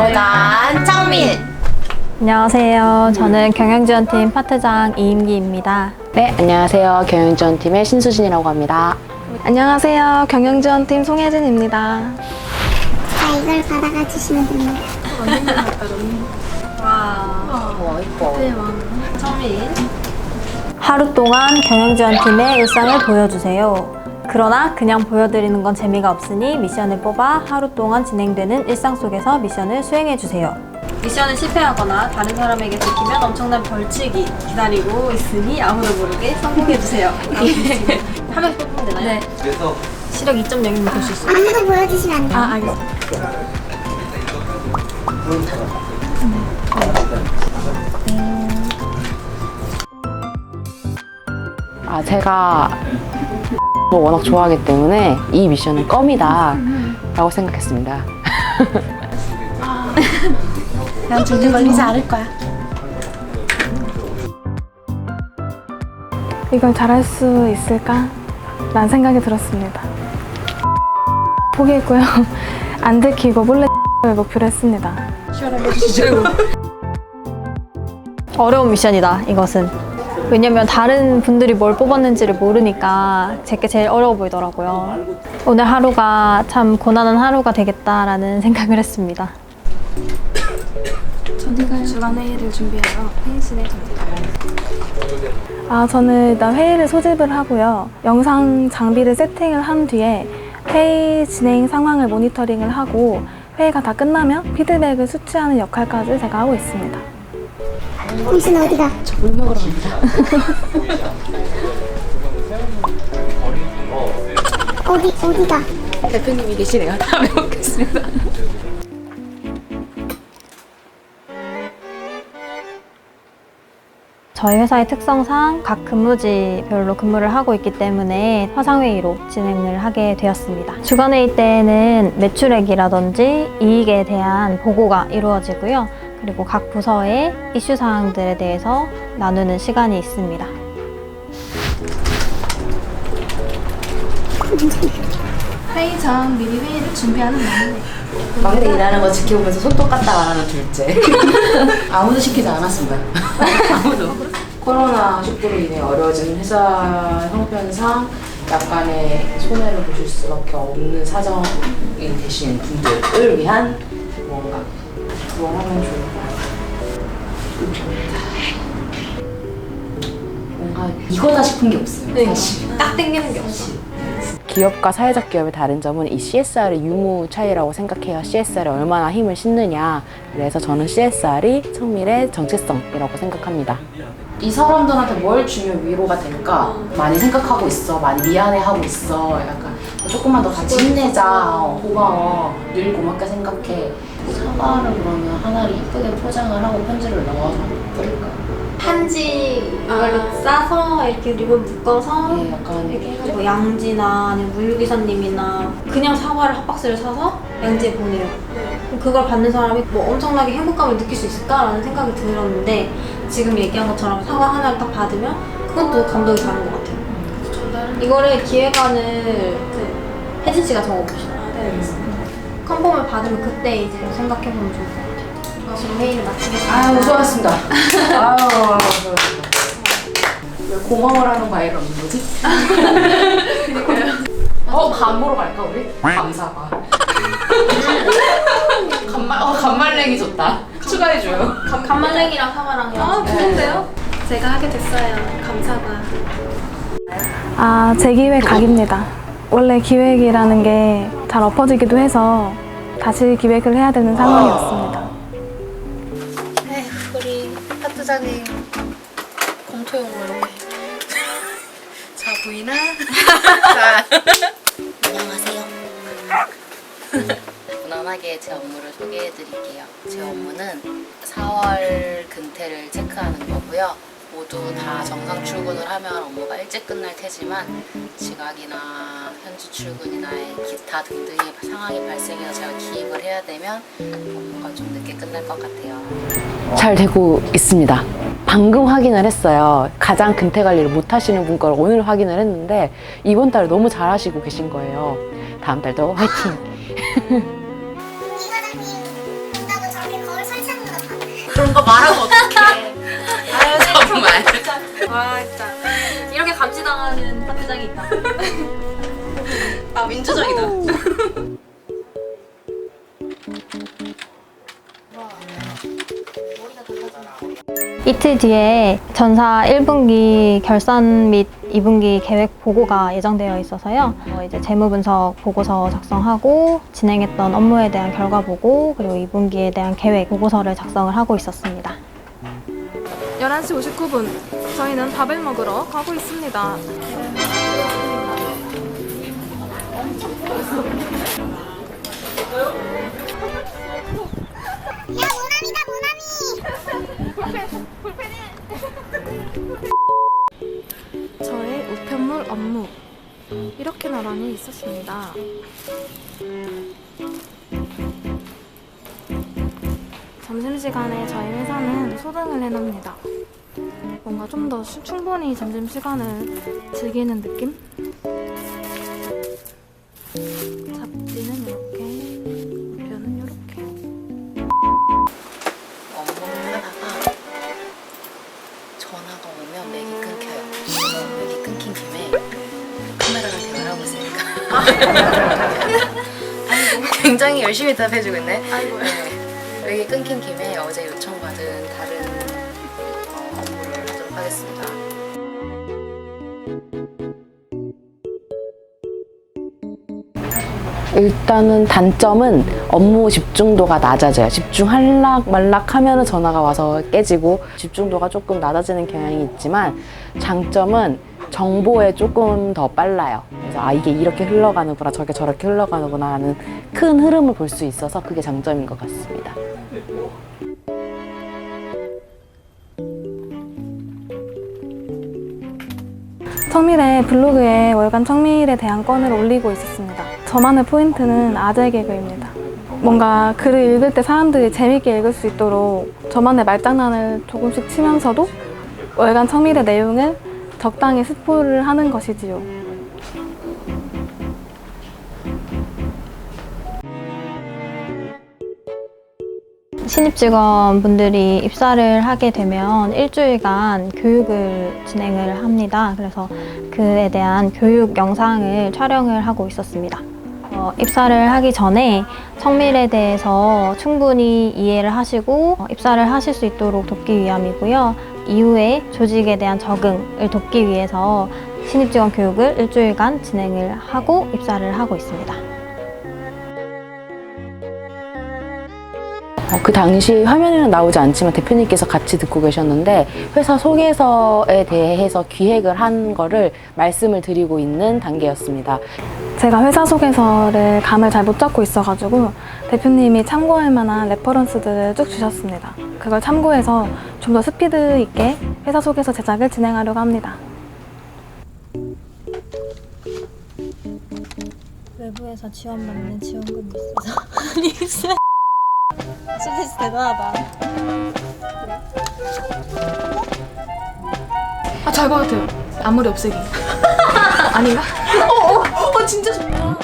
월간 창민. 안녕하세요. 저는 경영지원팀 파트장 이임기입니다. 네, 안녕하세요. 경영지원팀의 신수진이라고 합니다. 안녕하세요. 경영지원팀 송혜진입니다. 자, 이걸 받아가 주시면 됩니다. 하루 동안 경영지원팀의 일상을 보여주세요. 그러나 그냥 보여드리는 건 재미가 없으니 미션을 뽑아 하루 동안 진행되는 일상 속에서 미션을 수행해주세요. 미션을 실패하거나 다른 사람에게 들키면 엄청난 벌칙이 기다리고 있으니 아무도 모르게 성공해주세요. 한 명씩 뽑으면 되나요? 네. 시력 2.0이면 볼수 있어요. 아무도 보여주시면 안 돼요. 아, 알겠습니다. 아, 제가 워낙 좋아하기 때문에 이 미션은 껌이다 라고 생각했습니다. 난 절대 걸리지 않을 거야. 이걸 잘할 수 있을까? 라는 생각이 들었습니다. 포기했고요. 안 들키고 몰래 을 목표로 했습니다. 어려운 미션이다, 이것은. 왜냐면 다른 분들이 뭘 뽑았는지를 모르니까 제게 제일 어려워 보이더라고요. 오늘 하루가 참 고난한 하루가 되겠다라는 생각을 했습니다. 아, 저는 일단 회의를 소집을 하고요. 영상 장비를 세팅을 한 뒤에 회의 진행 상황을 모니터링을 하고 회의가 다 끝나면 피드백을 수취하는 역할까지 제가 하고 있습니다. 당신 어디가? 저물 먹으러 갑니다. 어디, 어디가? 대표님이 계시네요. 다음에 뵙겠습니다. 저희 회사의 특성상 각 근무지별로 근무를 하고 있기 때문에 화상회의로 진행을 하게 되었습니다. 주간회의 때는 매출액이라든지 이익에 대한 보고가 이루어지고요. 그리고 각 부서의 이슈 사항들에 대해서 나누는 시간이 있습니다. 회의 전 미리 회의를 준비하는 막내. 막내 일하는 거 지켜보면서 손톱 깠다 말하는 둘째. 아무도 시키지 않았습니다. 아무도. 코로나 슈퍼로 인해 어려워진 회사 형편상 약간의 손해를 보실 수밖에 없는 사정이 되신 분들을 위한 뭔가 뭘 하면 좋을까. 뭔가 이거다 싶은 게 없어요. 사실. 딱 땡기는 게 없어. 기업과 사회적 기업의 다른 점은 이 CSR의 유무 차이라고 생각해요. CSR에 얼마나 힘을 싣느냐. 그래서 저는 CSR이 청밀의 정체성이라고 생각합니다. 이 사람들한테 뭘 주면 위로가 될까 많이 생각하고 있어 많이 미안해하고 있어 약간 조금만 더 같이 힘내자. 어, 고마워. 늘 고맙게 생각해. 사과를 그러면 하나를 이쁘게 포장을 하고 편지를 넣어서 뿌릴까? 편지 이걸로 싸서 이렇게 리본 묶어서 네, 약간 이렇게 해가지고 뭐 양지나 아니면 물류기사님이나 그냥 사과를 한 박스를 사서 양지에 보내요. 그럼 그걸 받는 사람이 뭐 엄청나게 행복감을 느낄 수 있을까라는 생각이 들었는데 지금 얘기한 것처럼 사과 하나를 딱 받으면 그것도 감동이 다른 것 같아요. 이거를 기획안을 그 혜진 씨가 적어봅시다. 컨펌을 받으면 그때 이제 생각해보면 좋을 것 같아요. 지금 회의를 마치겠습니다. 아유 수고하셨습니다 아유 수고하셨습니다 왜 고마워라는 과외가 없는 거지? 어, 밥 먹으러 갈까, 우리? 감사가. 간말, 어, 간말랭이 좋다. 추가해줘요. 간말랭이랑 사과랑 아 좋은데요? 제가 하게 됐어요. 감사가. 아, 제 기획 각입니다. 원래 기획이라는 게 잘 엎어지기도 해서 다시 기획을 해야 되는 상황이었습니다. 네, 우리 파트장님 공토용 뭐 이렇게. 자 보이나? 자. 안녕하세요. 무난하게 제 업무를 소개해 드릴게요. 제 업무는 4월 근태를 체크하는 거고요. 모두 다 정상 출근을 하면 업무가 일찍 끝날 테지만 지각이나 현지 출근이나 기타 등등의 상황이 발생해서 제가 기입을 해야 되면 업무가 좀 늦게 끝날 것 같아요. 잘 되고 있습니다. 방금 확인을 했어요. 가장 근태 관리를 못 하시는 분 걸 오늘 확인을 했는데 이번 달에 너무 잘 하시고 계신 거예요. 다음 달도 화이팅! 이 과장님, 문자고 저 그런 거 말하고 어떡해. 와 진짜 이렇게 감시당하는 파트장이 있다. 아, 민주적이다. 이틀 뒤에 전사 1분기 결산 및 2분기 계획 보고가 예정되어 있어서요. 어, 이제 재무 분석 보고서 작성하고 진행했던 업무에 대한 결과 보고 그리고 2분기에 대한 계획 보고서를 작성을 하고 있었습니다. 11시 59분. 저희는 밥을 먹으러 가고 있습니다. 야 모나미다 모나미 저의 우편물 업무. 이렇게 나란히 있었습니다. 점심시간에 저희 회사는 소등을 해놓습니다. 뭔가 좀 더 충분히 점심시간을 즐기는 느낌? 잡지는 이렇게, 우편은 이렇게. 업무를 하다가 전화가 오면 맥이 끊겨요. 맥이 끊긴 김에 카메라를 대화를 하고 있으니까. 굉장히 열심히 답해주고 있네. 네. 맥이 끊긴 김에 어제 요청받은 다른 어, 업무를 하도록 하겠습니다. 일단은 단점은 업무 집중도가 낮아져요. 집중할락 말락 하면은 전화가 와서 깨지고 집중도가 조금 낮아지는 경향이 있지만 장점은 정보에 조금 더 빨라요. 그래서 아 이게 이렇게 흘러가는구나 저게 저렇게 흘러가는구나 하는 큰 흐름을 볼 수 있어서 그게 장점인 것 같습니다. 청밀의 블로그에 월간 청밀에 대한 건을 올리고 있었습니다. 저만의 포인트는 아재 개그입니다. 뭔가 글을 읽을 때 사람들이 재밌게 읽을 수 있도록 저만의 말장난을 조금씩 치면서도 월간 청밀의 내용을 적당히 스포를 하는 것이지요. 신입 직원분들이 입사를 하게 되면 일주일간 교육을 진행을 합니다. 그래서 그에 대한 교육 영상을 촬영을 하고 있었습니다. 어, 입사를 하기 전에 성밀에 대해서 충분히 이해를 하시고 어, 입사를 하실 수 있도록 돕기 위함이고요. 이후에 조직에 대한 적응을 돕기 위해서 신입 직원 교육을 일주일간 진행을 하고 입사를 하고 있습니다. 어, 그 당시 화면에는 나오지 않지만 대표님께서 같이 듣고 계셨는데 회사 소개서에 대해서 기획을 한 거를 말씀을 드리고 있는 단계였습니다. 제가 회사 소개서를 감을 잘 못 잡고 있어가지고 대표님이 참고할 만한 레퍼런스들을 쭉 주셨습니다. 그걸 참고해서 좀 더 스피드 있게 회사 소개서 제작을 진행하려고 합니다. 외부에서 지원받는 지원금이 있어서 스트레스 대단하다. 아, 잘 것 같아요. 아무리 없애기. 아닌가? 어, 어, 어, 진짜 좋다.